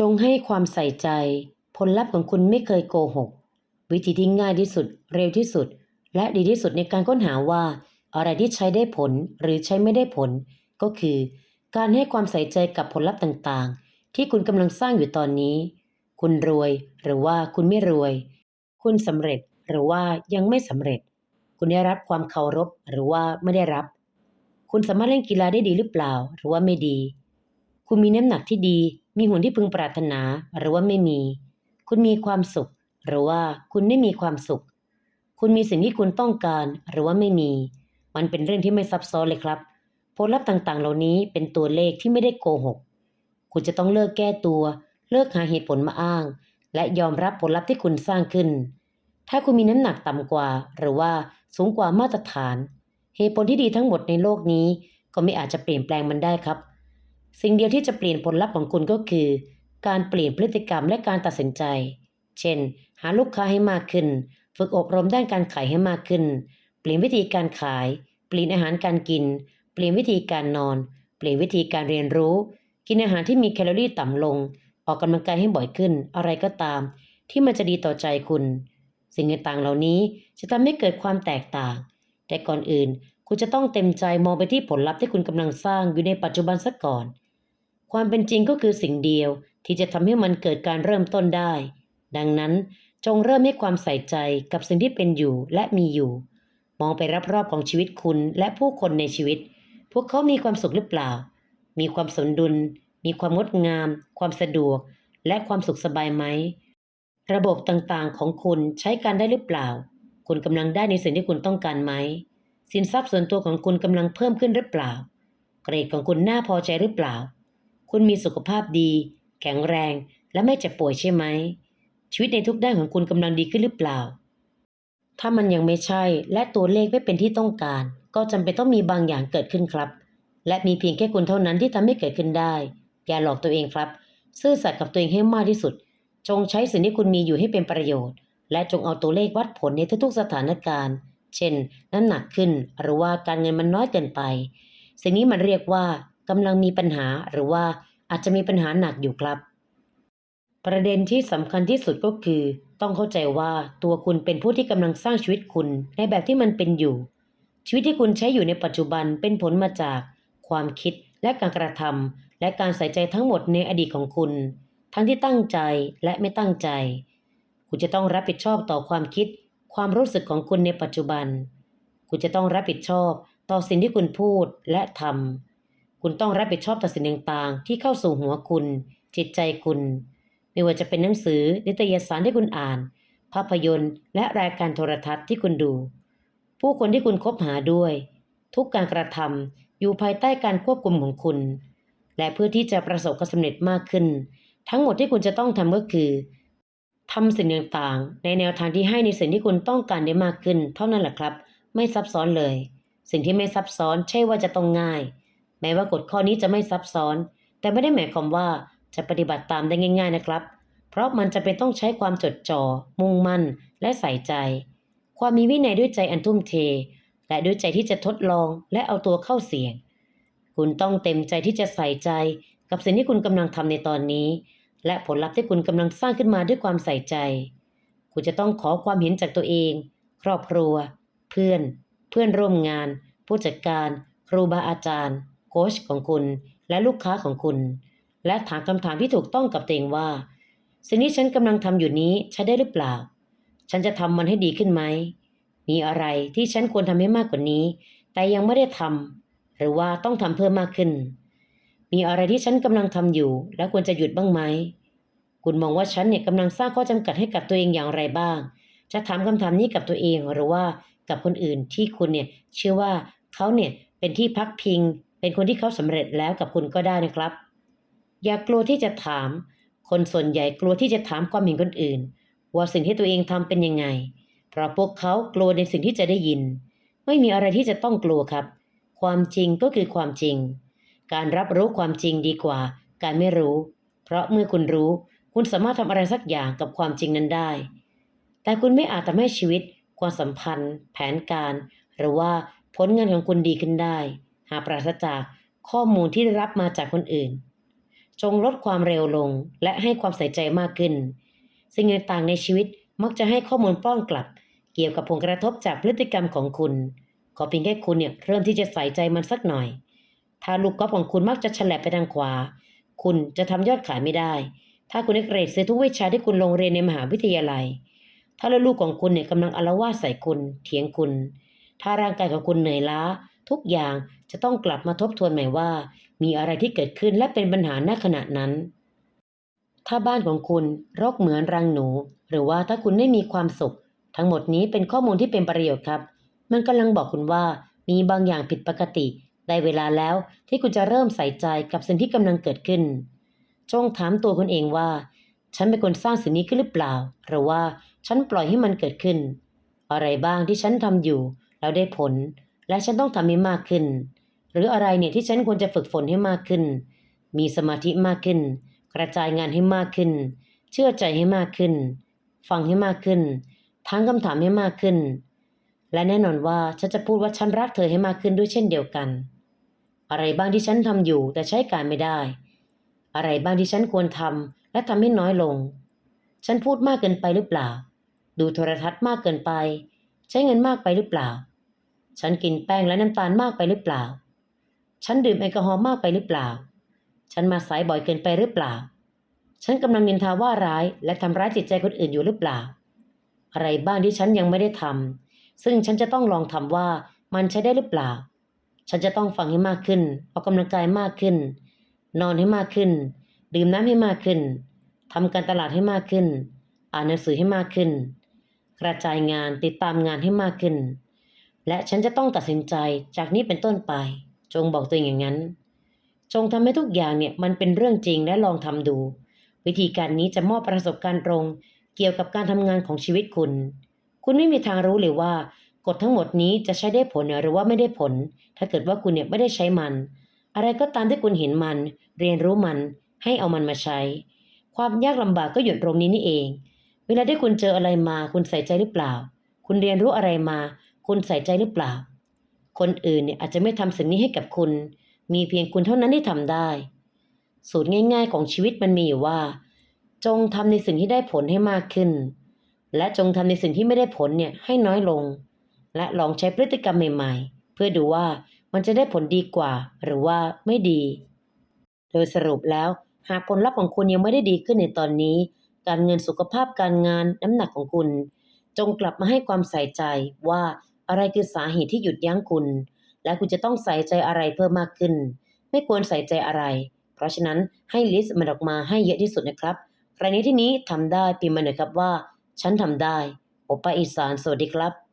จงให้ความใส่ใจ ผลลัพธ์ของคุณไม่เคยโกหก วิธีที่ง่ายที่สุด เร็วที่สุด และดีที่สุดในการค้นหาว่า อะไรที่ใช้ได้ผลหรือใช้ไม่ได้ผล ก็คือ การให้ความใส่ใจกับผลลัพธ์ต่างๆ ที่คุณกำลังสร้างอยู่ตอนนี้ คุณรวยหรือว่าคุณไม่รวย คุณสำเร็จหรือว่ายังไม่สำเร็จ คุณได้รับความเคารพหรือว่าไม่ได้รับ คุณสามารถเล่นกีฬาได้ดีหรือเปล่า หรือว่าไม่ดี คุณมีน้ำหนักที่ดี มีหุ่นที่พึงปรารถนาหรือว่าไม่มี คุณมีความสุข หรือว่าคุณไม่มีความสุข คุณมีสิ่งที่คุณต้องการหรือว่าไม่มี มันเป็นเรื่องที่ไม่ซับซ้อนเลยครับ ผลลัพธ์ต่างๆ เหล่านี้เป็นตัวเลขที่ไม่ได้โกหก คุณจะต้องเลิกแก้ตัว เลิกหาเหตุผลมาอ้าง และยอมรับผลลัพธ์ที่คุณสร้างขึ้น ถ้าคุณมีน้ำหนักต่ำกว่า หรือว่าสูงกว่ามาตรฐาน เหตุผลที่ดีทั้งหมดในโลกนี้ ก็ไม่อาจจะเปลี่ยนแปลงมันได้ครับ สิ่งเดียวที่จะเปลี่ยนผลลัพธ์ของคุณก็คือ การเปลี่ยนพฤติกรรมและการตัดสินใจ เช่น หาลูกค้าให้มากขึ้น ฝึกอบรมด้านการขายให้มากขึ้น เปลี่ยนวิธีการขาย เปลี่ยนอาหารการกิน เปลี่ยนวิธีการนอน เปลี่ยนวิธีการเรียนรู้ กินอาหารที่มีแคลอรี่ต่ำลง ออกกำลังกายให้บ่อยขึ้น อะไรก็ตาม ที่มันจะดีต่อใจคุณ สิ่งต่างๆเหล่านี้จะทำให้เกิดความแตกต่าง แต่ก่อนอื่นคุณจะต้องเต็มใจมองไปที่ผลลัพธ์ที่คุณกำลังสร้างอยู่ในปัจจุบันซะก่อน ความเป็นจริงก็คือสิ่งเดียวที่จะทำให้มันเกิดการเริ่มต้นได้ ดังนั้นจงเริ่มให้ความใส่ใจกับสิ่งที่เป็นอยู่และมีอยู่ มองไปรอบๆของชีวิตคุณและผู้คนในชีวิต พวกเขามีความสุขหรือเปล่า มีความสมดุล มีความงดงาม ความสะดวก และความสุขสบายไหม ระบบต่างๆของคุณใช้การได้หรือเปล่า คุณกำลังได้ในสิ่งที่คุณต้องการไหม สินทรัพย์ส่วนตัวของคุณกำลังเพิ่มขึ้นหรือเปล่า เกรดของคุณน่าพอใจหรือเปล่า คุณมีสุขภาพดี แข็งแรง และไม่เจ็บป่วยใช่ไหม ชีวิตในทุกด้านของคุณกำลังดีขึ้นหรือเปล่า ถ้ามันยังไม่ใช่ และตัวเลขไม่เป็นที่ต้องการ ก็จำเป็นต้องมีบางอย่างเกิดขึ้นครับ และมีเพียงแค่คุณเท่านั้นที่ทำให้เกิดขึ้นได้ อย่าหลอกตัวเองครับ ซื่อสัตย์กับตัวเองให้มากที่สุด จงใช้สิ่งที่คุณมีอยู่ให้เป็นประโยชน์ และจงเอาตัวเลขวัดผลในทุกๆสถานการณ์ เช่น น้ำหนักขึ้น หรือว่าการเงินมันน้อยเกินไป สิ่งนี้มันเรียกว่า กำลังมีปัญหาหรือว่าอาจจะมีปัญหาหนักอยู่ครับ ประเด็นที่สำคัญที่สุดก็คือ ต้องเข้าใจว่าตัวคุณเป็นผู้ที่กำลังสร้างชีวิตคุณในแบบที่มันเป็นอยู่ ชีวิตที่คุณใช้อยู่ในปัจจุบันเป็นผลมาจากความคิดและการกระทำและการใส่ใจทั้งหมดในอดีตของคุณ ทั้งที่ตั้งใจและไม่ตั้งใจ คุณจะต้องรับผิดชอบต่อความคิด ความรู้สึกของคุณในปัจจุบัน คุณจะต้องรับผิดชอบต่อสิ่งที่คุณพูดและทำ คุณต้องรับผิดชอบต่อสิ่งต่างๆ ที่เข้าสู่หัวคุณ จิตใจคุณ ไม่ว่าจะเป็นหนังสือ นิตยสารที่คุณอ่าน ภาพยนตร์ และรายการโทรทัศน์ที่คุณดู ผู้คนที่คุณคบหาด้วย ทุกการกระทำอยู่ภายใต้การควบคุมของคุณ และเพื่อที่จะประสบความสำเร็จมากขึ้น ทั้งหมดที่คุณจะต้องทำก็คือทำสิ่งต่างๆ ในแนวทางที่ให้ในสิ่งที่คุณต้องการได้มากขึ้น เท่านั้นแหละครับ ไม่ซับซ้อนเลย สิ่งที่ไม่ซับซ้อนใช่ว่าจะต้องง่าย แม้ว่ากฎข้อนี้จะไม่ซับซ้อน แต่ไม่ได้หมายความว่าจะปฏิบัติตามได้ง่าย ๆนะครับ เพราะมันจะเป็นต้องใช้ความจดจ่อมุ่งมั่น และใส่ใจ ความมีวินัยด้วยใจอันทุ่มเท และด้วยใจที่จะทดลองและเอาตัวเข้าเสี่ยง คุณต้องเต็มใจที่จะใส่ใจ กับสิ่งที่คุณกำลังทำในตอนนี้ และผลลัพธ์ที่คุณกำลังสร้างขึ้นมาด้วยความใส่ใจ คุณจะต้องขอความเห็นจากตัวเอง ครอบครัว เพื่อน เพื่อนร่วมงาน ผู้จัดการ ครูบาอาจารย์ โค้ชของคุณ และลูกค้าของคุณ และถามคำถามที่ถูกต้องกับตัวเองว่า สิ่งที่ฉันกำลังทำอยู่นี้ใช้ได้หรือเปล่า ฉันจะทำมันให้ดีขึ้นไหม มีอะไรที่ฉันควรทำให้มากกว่านี้ แต่ยังไม่ได้ทำหรือว่าต้องทำเพิ่มมากขึ้น มีอะไรที่ฉันกำลังทำอยู่ แล้วควรจะหยุดบ้างไหม คุณมองว่าฉันเนี่ยกำลังสร้างข้อจำกัดให้กับตัวเองอย่างไรบ้าง จะถามคำถามนี้กับตัวเองหรือว่ากับคนอื่นที่คุณเนี่ยเชื่อว่าเขาเนี่ยเป็นที่พักพิง เป็นคนที่เขาสำเร็จแล้วกับคุณก็ได้นะครับ อย่ากลัวที่จะถาม คนส่วนใหญ่กลัวที่จะถามความเห็นคนอื่น ว่าสิ่งที่ตัวเองทำเป็นยังไง เพราะพวกเขากลัวในสิ่งที่จะได้ยิน ไม่มีอะไรที่จะต้องกลัวครับ ความจริงก็คือความจริง การรับรู้ความจริงดีกว่า การไม่รู้ เพราะเมื่อคุณรู้ คุณสามารถทำอะไรสักอย่างกับความจริงนั้นได้ แต่คุณไม่อาจทำให้ชีวิต ความสัมพันธ์ แผนการ หรือว่าผลงานของคุณดีขึ้นได้ หากปราศจากข้อมูลที่ได้รับมาจากคนอื่น จงลดความเร็วลงและให้ความใส่ใจมากขึ้น สิ่งต่างๆในชีวิตมักจะให้ข้อมูลป้อนกลับ เกี่ยวกับผลกระทบจากพฤติกรรมของคุณ ขอเพียงแค่คุณเนี่ยเริ่มที่จะใส่ใจมันสักหน่อย ถ้าลูกกอล์ฟของคุณมักจะฉลับไปทางขวา คุณจะทำยอดขายไม่ได้ ถ้าคุณได้เกรดเสียทุกวิชาที่คุณลงเรียนในมหาวิทยาลัย ถ้าลูกของคุณเนี่ยกำลังอละวาดใส่คุณ เถียงคุณ ถ้าร่างกายของคุณเหนื่อยล้า ทุกอย่างจะต้องกลับมาทบทวนใหม่ว่า มีอะไรที่เกิดขึ้นและเป็นปัญหาณขณะนั้น ถ้าบ้านของคุณรกเหมือนรังหนู หรือว่าถ้าคุณไม่มีความสุข ทั้งหมดนี้เป็นข้อมูลที่เป็นประโยชน์ครับ มันกำลังบอกคุณว่ามีบางอย่างผิดปกติได้เวลาแล้วที่คุณจะเริ่มใส่ใจกับสิ่งที่กำลังเกิดขึ้น จงถามตัวคุณเองว่า ฉันเป็นคนสร้างสิ่งนี้ขึ้นหรือเปล่า หรือว่าฉันปล่อยให้มันเกิดขึ้น อะไรบ้างที่ฉันทำอยู่แล้วได้ผล และฉันต้องทำให้มากขึ้น หรืออะไรเนี่ยที่ฉันควรจะฝึกฝนให้มากขึ้น มีสมาธิมากขึ้น กระจายงานให้มากขึ้น เชื่อใจให้มากขึ้น ฟังให้มากขึ้น ทั้งคำถามให้มากขึ้น และแน่นอนว่าฉันจะพูดว่าฉันรักเธอให้มากขึ้นด้วยเช่นเดียวกัน อะไรบ้างที่ฉันทำอยู่แต่ใช้การไม่ได้ อะไรบ้างที่ฉันควรทำและทำให้น้อยลง ฉันพูดมากเกินไปหรือเปล่า ดูโทรทัศน์มากเกินไป ใช้เงินมากไปหรือเปล่า ฉันกินแป้งและน้ำตาลมากไปหรือเปล่า ฉันดื่มแอลกอฮอล์มากไปหรือเปล่า ฉันมาสายบ่อยเกินไปหรือเปล่า ฉันกำลังนินทาว่าร้ายและทำร้ายจิตใจคนอื่นอยู่หรือเปล่า อะไรบ้างที่ฉันยังไม่ได้ทำซึ่งฉันจะต้องลองทำว่ามันใช้ได้หรือเปล่า ฉันจะต้องฟังให้มากขึ้น ออกกำลังกายมากขึ้น นอนให้มากขึ้น ดื่มน้ำให้มากขึ้นทำการตลาดให้มากขึ้น อ่านหนังสือให้มากขึ้น กระจายงานติดตามงานให้มากขึ้น และฉันจะต้องตัดสินใจจากนี้เป็นต้นไป จงบอกตัวเองอย่างนั้น จงทำให้ทุกอย่างเนี่ยมันเป็นเรื่องจริงและลองทำดู วิธีการนี้จะมอบประสบการณ์ตรง เกี่ยวกับการทำงานของชีวิตคุณ คุณไม่มีทางรู้เลยว่ากฎทั้งหมดนี้จะใช้ได้ผลหรือว่าไม่ได้ผล ถ้าเกิดว่าคุณเนี่ยไม่ได้ใช้มัน อะไรก็ตามที่คุณเห็นมัน เรียนรู้มัน ให้เอามันมาใช้ ความยากลำบากก็อยู่ตรงนี้นี่เอง เวลาที่คุณเจออะไรมา คุณใส่ใจหรือเปล่า คุณเรียนรู้อะไรมา คุณใส่ใจหรือเปล่า คนอื่นเนี่ยอาจจะไม่ทำสิ่งนี้ให้กับคุณ มีเพียงคุณเท่านั้นที่ทำได้ สูตรง่าย ๆ ของชีวิตมันมีอยู่ว่า จงทำในสิ่งที่ได้ผลให้มากขึ้น และจงทำในสิ่งที่ไม่ได้ผลเนี่ยให้น้อยลง และลองใช้พฤติกรรมใหม่ ๆ เพื่อดูว่ามันจะได้ผลดีกว่า หรือว่าไม่ดี โดยสรุปแล้ว หากผลลัพธ์ของคุณยังไม่ได้ดีขึ้นในตอนนี้ การเงินสุขภาพการงานน้ำหนักของคุณ จงกลับมาให้ความใส่ใจว่า อะไรคือสาเหตุที่หยุดยั้งคุณ และคุณจะต้องใส่ใจอะไรเพิ่มมากขึ้น ไม่ควรใส่ใจอะไร เพราะฉะนั้นให้ลิสต์มันออกมาให้เยอะที่สุดนะครับใครนี้ที่นี้ทำได้พิมพ์มาหน่อยครับว่า ฉันทำได้โอปาอีสานสวัสดีครับ